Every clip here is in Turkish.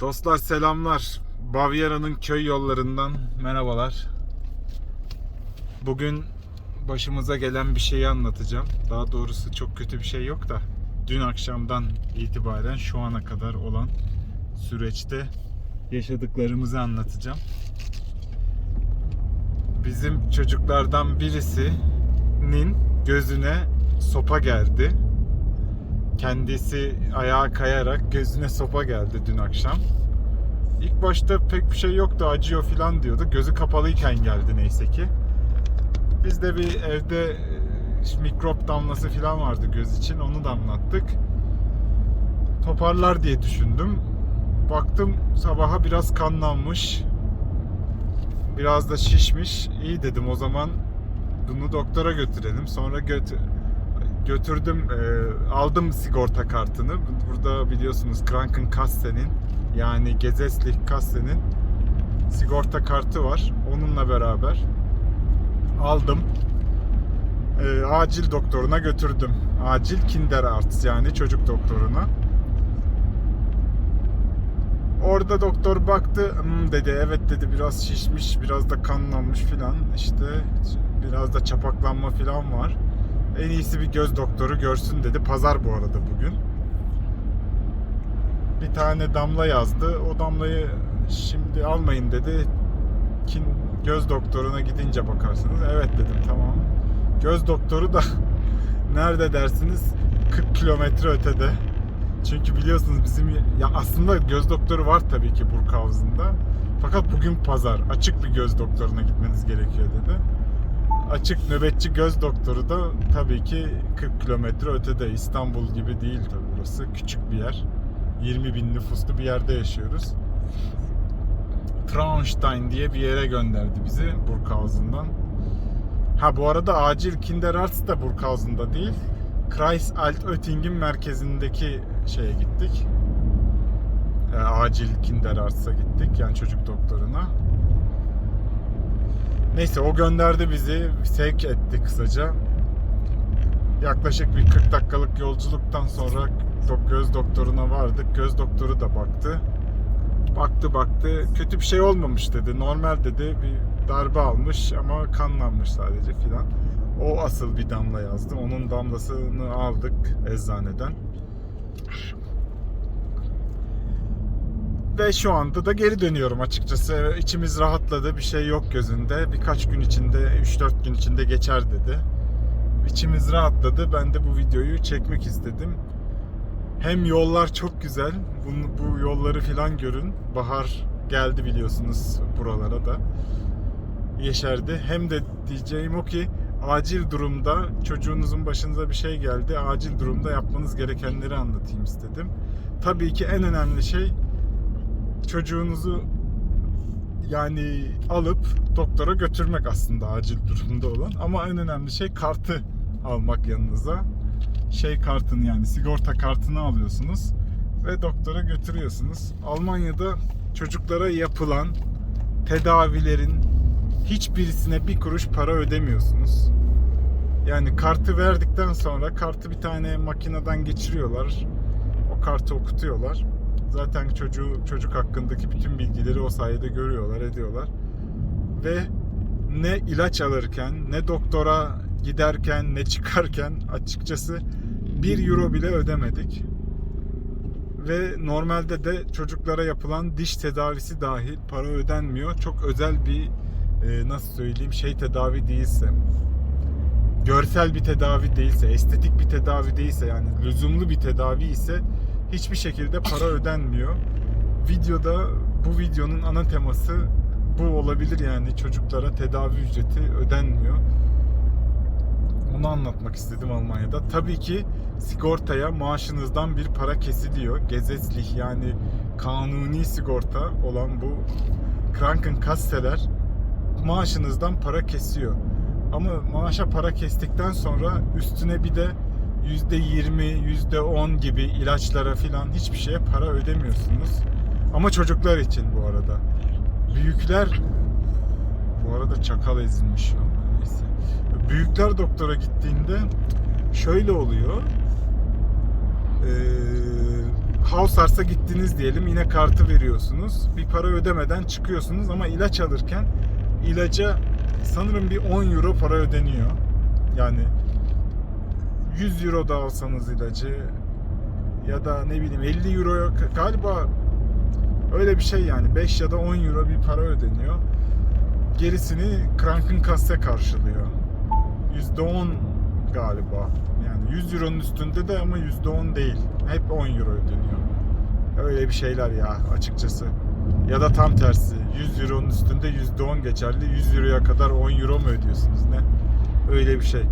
Dostlar selamlar. Bavyera'nın köy yollarından merhabalar. Bugün başımıza gelen bir şeyi anlatacağım. Daha doğrusu çok kötü bir şey yok da dün akşamdan itibaren şu ana kadar olan süreçte yaşadıklarımızı anlatacağım. Bizim çocuklardan birisinin gözüne sopa geldi. Kendisi ayağa kayarak gözüne sopa geldi dün akşam. İlk başta pek bir şey yoktu acıyor falan diyordu. Gözü kapalıyken geldi neyse ki. Biz de bir evde e, mikrop damlası falan vardı göz için onu damlattık. Toparlar diye düşündüm. Baktım sabaha biraz kanlanmış. Biraz da şişmiş. İyi dedim o zaman bunu doktora götürelim. Sonra götür götürdüm e, aldım sigorta kartını. Burada biliyorsunuz Krankenkasse'nin yani Gesetzlich Kasse'nin sigorta kartı var. Onunla beraber aldım. E, acil doktoruna götürdüm. Acil Kinderarzt yani çocuk doktoruna. Orada doktor baktı "Hmm," dedi. Evet dedi. Biraz şişmiş biraz da kanlanmış filan. İşte biraz da çapaklanma filan var en iyisi bir göz doktoru görsün dedi. Pazar bu arada bugün. Bir tane damla yazdı. O damlayı şimdi almayın dedi. Kin göz doktoruna gidince bakarsınız. Evet dedim tamam. Göz doktoru da nerede dersiniz? 40 kilometre ötede. Çünkü biliyorsunuz bizim ya aslında göz doktoru var tabii ki Burghausen'da. Fakat bugün pazar. Açık bir göz doktoruna gitmeniz gerekiyor dedi açık nöbetçi göz doktoru da tabii ki 40 kilometre ötede. İstanbul gibi değil tabii burası. Küçük bir yer. 20 bin nüfuslu bir yerde yaşıyoruz. Traunstein diye bir yere gönderdi bizi Burghausen'dan. Ha bu arada acil Kinderarzt da Burghausen'da değil. Kreis Altötting'in merkezindeki şeye gittik. E, acil Kinderarzt'a gittik yani çocuk doktoruna Neyse o gönderdi bizi. Sevk etti kısaca. Yaklaşık bir 40 dakikalık yolculuktan sonra göz doktoruna vardık. Göz doktoru da baktı. Baktı baktı. Kötü bir şey olmamış dedi. Normal dedi. Bir darbe almış ama kanlanmış sadece filan. O asıl bir damla yazdı. Onun damlasını aldık eczaneden. Ve şu anda da geri dönüyorum açıkçası. İçimiz rahatladı. Bir şey yok gözünde. Birkaç gün içinde, 3-4 gün içinde geçer dedi. İçimiz rahatladı. Ben de bu videoyu çekmek istedim. Hem yollar çok güzel. Bu, bu yolları filan görün. Bahar geldi biliyorsunuz buralara da. Yeşerdi. Hem de diyeceğim o ki acil durumda çocuğunuzun başınıza bir şey geldi. Acil durumda yapmanız gerekenleri anlatayım istedim. Tabii ki en önemli şey çocuğunuzu yani alıp doktora götürmek aslında acil durumda olan ama en önemli şey kartı almak yanınıza. Şey kartını yani sigorta kartını alıyorsunuz ve doktora götürüyorsunuz. Almanya'da çocuklara yapılan tedavilerin hiçbirisine bir kuruş para ödemiyorsunuz. Yani kartı verdikten sonra kartı bir tane makineden geçiriyorlar. O kartı okutuyorlar Zaten çocuğu, çocuk hakkındaki bütün bilgileri o sayede görüyorlar, ediyorlar. Ve ne ilaç alırken, ne doktora giderken, ne çıkarken açıkçası 1 euro bile ödemedik. Ve normalde de çocuklara yapılan diş tedavisi dahil para ödenmiyor. Çok özel bir e, nasıl söyleyeyim şey tedavi değilse görsel bir tedavi değilse, estetik bir tedavi değilse yani lüzumlu bir tedavi ise hiçbir şekilde para ödenmiyor. Videoda bu videonun ana teması bu olabilir yani çocuklara tedavi ücreti ödenmiyor. Onu anlatmak istedim Almanya'da. Tabii ki sigortaya maaşınızdan bir para kesiliyor. Gesetzlich yani kanuni sigorta olan bu Krankenkasseler maaşınızdan para kesiyor. Ama maaşa para kestikten sonra üstüne bir de %20, %10 gibi ilaçlara filan hiçbir şeye para ödemiyorsunuz. Ama çocuklar için bu arada. Büyükler bu arada çakal ezilmiş an. Neyse. Büyükler doktora gittiğinde şöyle oluyor. Ee, Hausart'a gittiniz diyelim yine kartı veriyorsunuz. Bir para ödemeden çıkıyorsunuz ama ilaç alırken ilaca sanırım bir 10 euro para ödeniyor. Yani 100 euro da alsanız ilacı ya da ne bileyim 50 euro galiba öyle bir şey yani 5 ya da 10 euro bir para ödeniyor. Gerisini Krankenkasse karşılıyor. %10 galiba. Yani 100 euronun üstünde de ama %10 değil. Hep 10 euro ödeniyor. Öyle bir şeyler ya açıkçası. Ya da tam tersi. 100 euronun üstünde %10 geçerli. 100 euroya kadar 10 euro mu ödüyorsunuz ne? Öyle bir şey.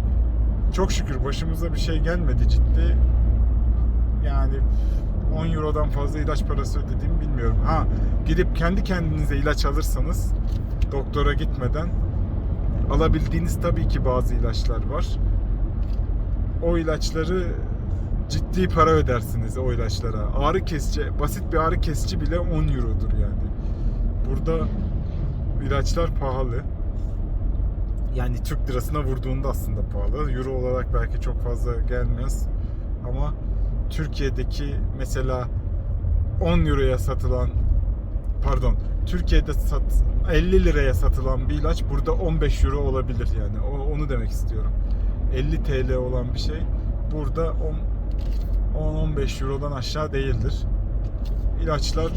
Çok şükür başımıza bir şey gelmedi ciddi. Yani 10 eurodan fazla ilaç parası ödediğimi bilmiyorum. Ha gidip kendi kendinize ilaç alırsanız doktora gitmeden alabildiğiniz tabii ki bazı ilaçlar var. O ilaçları ciddi para ödersiniz o ilaçlara. Ağrı kesici, basit bir ağrı kesici bile 10 eurodur yani. Burada ilaçlar pahalı. Yani Türk lirasına vurduğunda aslında pahalı. Euro olarak belki çok fazla gelmez. Ama Türkiye'deki mesela 10 euroya satılan pardon Türkiye'de sat 50 liraya satılan bir ilaç burada 15 euro olabilir yani. O, onu demek istiyorum. 50 TL olan bir şey burada 10-15 eurodan aşağı değildir. İlaçlar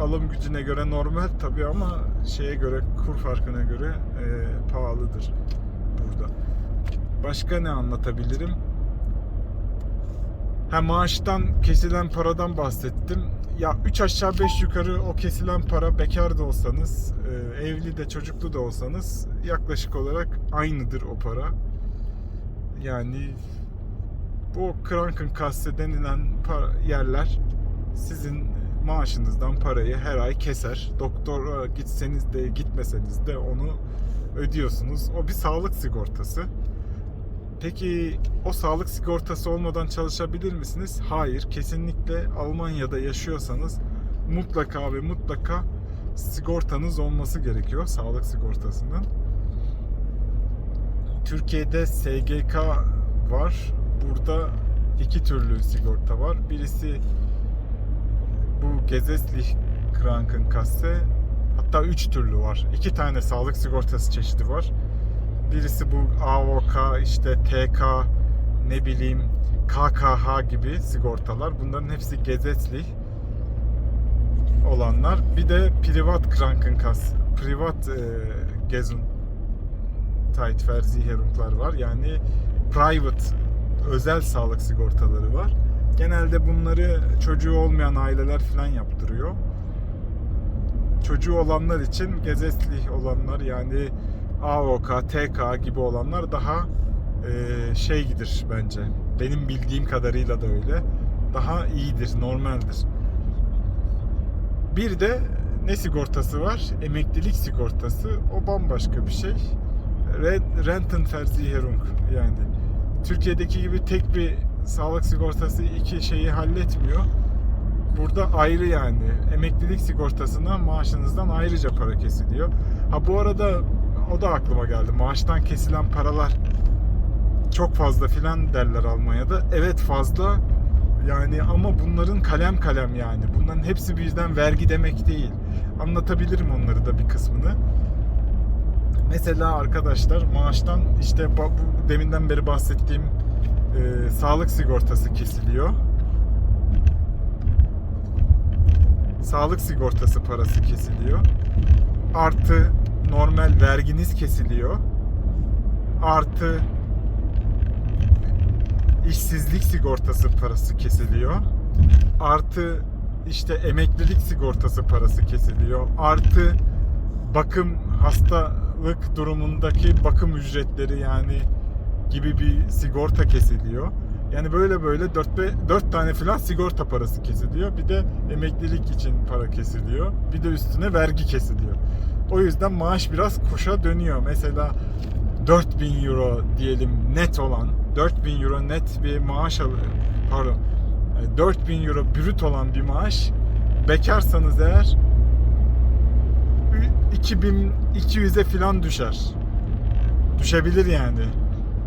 alım gücüne göre normal tabii ama şeye göre kur farkına göre e, pahalıdır burada. Başka ne anlatabilirim? Ha maaştan kesilen paradan bahsettim. Ya 3 aşağı 5 yukarı o kesilen para bekar da olsanız, e, evli de çocuklu da olsanız yaklaşık olarak aynıdır o para. Yani bu Krankenkasse denilen par- yerler sizin maaşınızdan parayı her ay keser. Doktora gitseniz de gitmeseniz de onu ödüyorsunuz. O bir sağlık sigortası. Peki o sağlık sigortası olmadan çalışabilir misiniz? Hayır, kesinlikle Almanya'da yaşıyorsanız mutlaka ve mutlaka sigortanız olması gerekiyor, sağlık sigortasının. Türkiye'de SGK var. Burada iki türlü sigorta var. Birisi bu Gesetzlich Krankenkasse hatta üç türlü var. İki tane sağlık sigortası çeşidi var. Birisi bu AOK, işte TK, ne bileyim KKH gibi sigortalar. Bunların hepsi Gesetzlich olanlar. Bir de privat Krankenkasse, privat e, Gesundheitsversicherunglar var. Yani private, özel sağlık sigortaları var. Genelde bunları çocuğu olmayan aileler falan yaptırıyor. Çocuğu olanlar için Gesetzlich olanlar yani AOK, TK gibi olanlar daha e, şeygidir bence. Benim bildiğim kadarıyla da öyle. Daha iyidir, normaldir. Bir de ne sigortası var? Emeklilik sigortası. O bambaşka bir şey. Re- Rentenversicherung yani. Türkiye'deki gibi tek bir sağlık sigortası iki şeyi halletmiyor. Burada ayrı yani. Emeklilik sigortasına maaşınızdan ayrıca para kesiliyor. Ha bu arada o da aklıma geldi. Maaştan kesilen paralar çok fazla filan derler Almanya'da. Evet fazla yani ama bunların kalem kalem yani. Bunların hepsi birden vergi demek değil. Anlatabilirim onları da bir kısmını. Mesela arkadaşlar maaştan işte bu deminden beri bahsettiğim e, sağlık sigortası kesiliyor. Sağlık sigortası parası kesiliyor. Artı normal verginiz kesiliyor. Artı işsizlik sigortası parası kesiliyor. Artı işte emeklilik sigortası parası kesiliyor. Artı bakım hastalık durumundaki bakım ücretleri yani gibi bir sigorta kesiliyor. Yani böyle böyle 4, 4 tane falan sigorta parası kesiliyor. Bir de emeklilik için para kesiliyor. Bir de üstüne vergi kesiliyor. O yüzden maaş biraz kuşa dönüyor. Mesela 4000 euro diyelim net olan 4000 euro net bir maaş alıyor. Pardon. 4000 euro brüt olan bir maaş bekarsanız eğer 2200'e falan düşer. Düşebilir yani.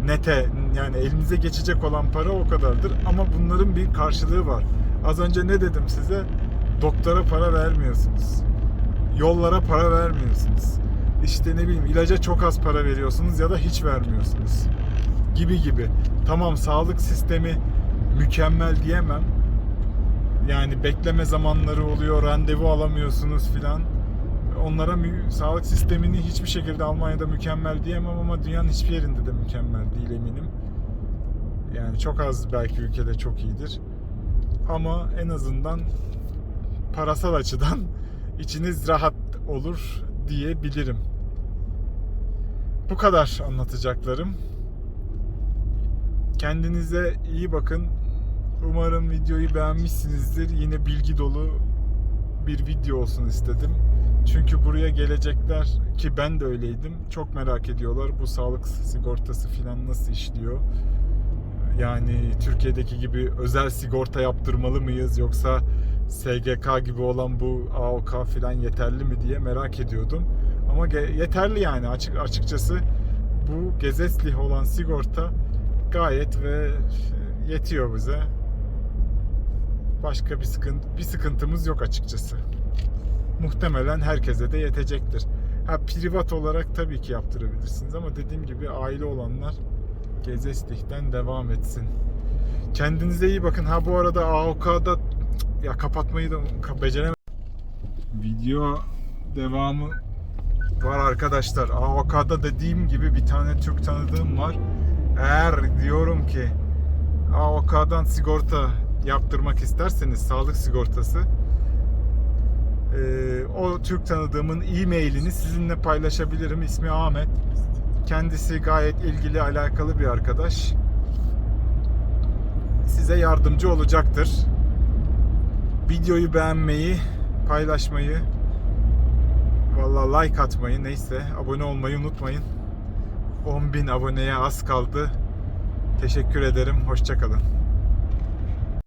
Nete yani elinize geçecek olan para o kadardır ama bunların bir karşılığı var. Az önce ne dedim size? Doktora para vermiyorsunuz. Yollara para vermiyorsunuz. İşte ne bileyim ilaca çok az para veriyorsunuz ya da hiç vermiyorsunuz. Gibi gibi. Tamam sağlık sistemi mükemmel diyemem. Yani bekleme zamanları oluyor, randevu alamıyorsunuz filan. Onlara sağlık sistemini hiçbir şekilde Almanya'da mükemmel diyemem ama dünyanın hiçbir yerinde de mükemmel değil eminim. Yani çok az belki ülkede çok iyidir. Ama en azından parasal açıdan içiniz rahat olur diyebilirim. Bu kadar anlatacaklarım. Kendinize iyi bakın. Umarım videoyu beğenmişsinizdir. Yine bilgi dolu bir video olsun istedim. Çünkü buraya gelecekler ki ben de öyleydim. Çok merak ediyorlar bu sağlık sigortası filan nasıl işliyor. Yani Türkiye'deki gibi özel sigorta yaptırmalı mıyız yoksa SGK gibi olan bu AOK filan yeterli mi diye merak ediyordum. Ama yeterli yani açık açıkçası bu Gesetzlich olan sigorta gayet ve yetiyor bize. Başka bir sıkıntı bir sıkıntımız yok açıkçası. Muhtemelen herkese de yetecektir. Ha privat olarak tabii ki yaptırabilirsiniz ama dediğim gibi aile olanlar Gesetzlich'ten devam etsin. Kendinize iyi bakın. Ha bu arada AOK'da ya kapatmayı da beceremedim. Video devamı var arkadaşlar. AOK'da dediğim gibi bir tane Türk tanıdığım var. Eğer diyorum ki AOK'dan sigorta yaptırmak isterseniz sağlık sigortası ee, o Türk tanıdığımın e-mailini sizinle paylaşabilirim. İsmi Ahmet. Kendisi gayet ilgili, alakalı bir arkadaş. Size yardımcı olacaktır. Videoyu beğenmeyi, paylaşmayı, vallahi like atmayı, neyse abone olmayı unutmayın. 10.000 aboneye az kaldı. Teşekkür ederim. Hoşçakalın.